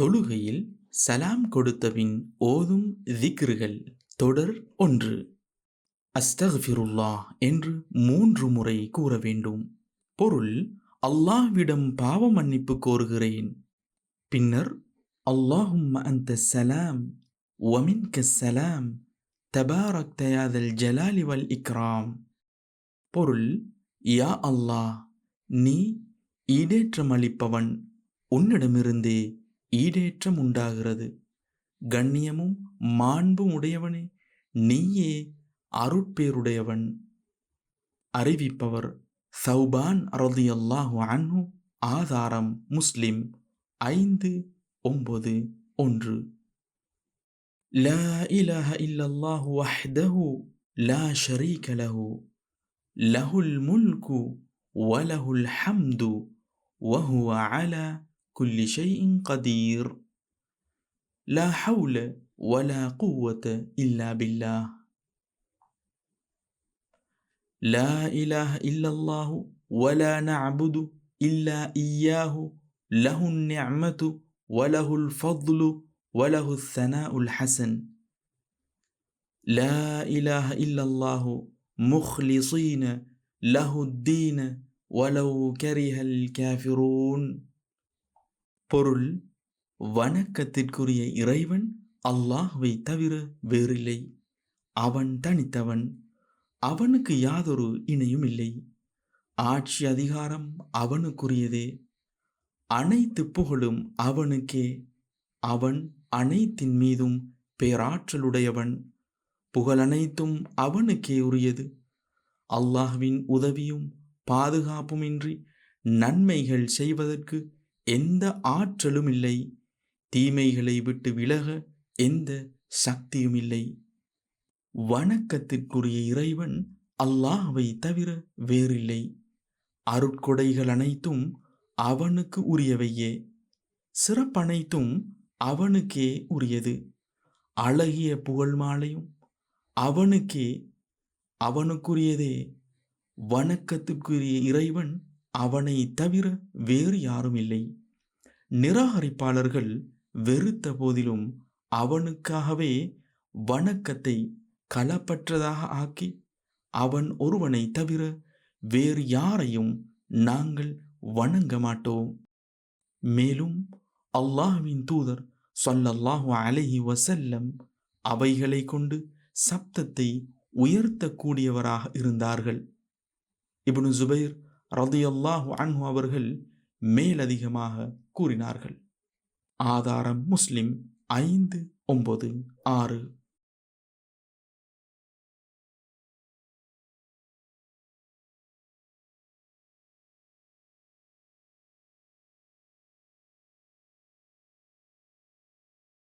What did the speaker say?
தொழுகையில் சலாம் கொடுத்தபின் ஓதும் திக்ருகள். தொடர் ஒன்று. அஸ்தஃபிருல்லா என்று மூன்று முறை கூற வேண்டும். பொருள் அல்லாஹ்விடம் பாவ மன்னிப்பு கோருகிறேன். பின்னர் அல்லாஹும் அந்த சலாம் வமின்க சலாம் தபாரக் தயாதல் ஜலாலி வல் இக்ராம். பொருள் யா அல்லாஹ் நீ ஈடேற்றம் அளிப்பவன் உன்னிடமிருந்தே ஈடேற்றம் உண்டாகிறது. கண்ணியமும் மாண்பும் உடையவனே நீயே அருட்பேருடையவன். அறிவிப்பவர் சௌபான் அல்லாஹு அன்ஹு. ஆதாரம் முஸ்லிம் ஐந்து ஒன்பது ஒன்று. لا إله إلا الله وحده لا شريك له له الملك وله الحمد وهو على كل شيء قدير. لا حول ولا قوة إلا بالله. لا إله إلا الله ولا نعبد إلا إياه. له النعمة وله الفضل وله الثناء الحسن. لا إله إلا الله مخلصين له الدين ولو كره الكافرون. பொருள் வணக்கத்திற்குரிய இறைவன் அல்லாஹ்வை தவிர வேறில்லை. அவன் தனித்தவன் அவனுக்கு யாதொரு இணையும் இல்லை. ஆட்சி அதிகாரம் அவனுக்குரியதே. அனைத்து புகழும் அவனுக்கே. அவன் அனைத்தின் மீதும் பேராற்றலுடையவன். புகழ் அனைத்தும் அவனுக்கே உரியது. அல்லாஹ்வின் உதவியும் பாதுகாப்புமின்றி நன்மைகள் செய்வதற்கு எந்த ஆற்றலும் இல்லை. தீமைகளை விட்டு விலக எந்த சக்தியும் இல்லை. வணக்கத்திற்குரிய இறைவன் அல்லாஹவை தவிர வேறில்லை. அருட்கொடைகள் அனைத்தும் அவனுக்கு உரியவையே. சிறப்பனைத்தும் அவனுக்கே உரியது. அழகிய புகழ் மாலையும் அவனுக்கே அவனுக்குரியதே. வணக்கத்துக்குரிய இறைவன் அவனை தவிர வேறு யாரும் இல்லை. நிராகரிப்பாளர்கள் வெறுத்த போதிலும் அவனுக்காகவே வணக்கத்தை களப்பற்றதாக ஆக்கி அவன் ஒருவனை தவிர வேறு யாரையும் நாங்கள் வணங்க மாட்டோம். மேலும் அல்லாஹ்வின் தூதர் சொல்லல்லாஹு அலஹி வசல்லம் அவைகளை கொண்டு சப்தத்தை உயர்த்தக்கூடியவராக இருந்தார்கள். இப்னு ஜுபைர் ரதியல்லாஹு அன்ஹு அவர்கள் மேலதிகமாக கூறினார்கள். ஆதாரம் முஸ்லிம் ஐந்து ஒன்பது ஆறு